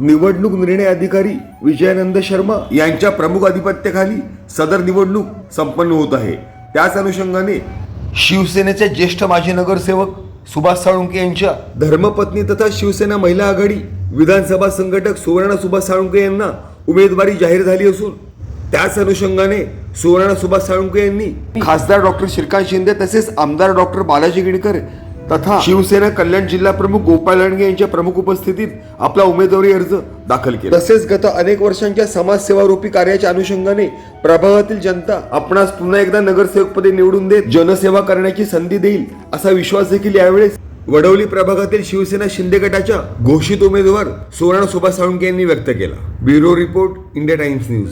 निवडणूक निर्णय अधिकारी विजयानंद शर्मा यांच्या प्रमुख अधिपत्याखाली सदर निवडणूक संपन्न होत आहे. त्याच अनुषंगाने शिवसेनेचे ज्येष्ठ माजी नगरसेवक सुभाष साळुंके यांच्या धर्मपत्नी तथा शिवसेना महिला आघाडी विधानसभा संघटक सुवर्णा सुभाष साळुंके यांना उमेदवारी जाहीर झाली असून त्याच अनुषंगाने सुवर्णा सुभाष साळुंके यांनी खासदार डॉक्टर श्रीकांत शिंदे तसेच आमदार डॉक्टर बालाजी गिडकर तथा शिवसेना कल्याण जिल्हा प्रमुख गोपाळ लांडगे यांच्या प्रमुख उपस्थितीत आपला उमेदवारी अर्ज दाखल केला. तसेच गत अनेक वर्षांच्या समाजसेवारूपी कार्याच्या अनुषंगाने प्रभागातील जनता आपणास पुन्हा एकदा नगरसेवकपदी निवडून देत जनसेवा करण्याची संधी देईल असा विश्वास देखील यावेळेस वडवली प्रभागातील शिवसेना शिंदे गटाच्या घोषित उमेदवार सुवर्ण सुभाष साळुंके यांनी व्यक्त केला. Bureau report India Times news.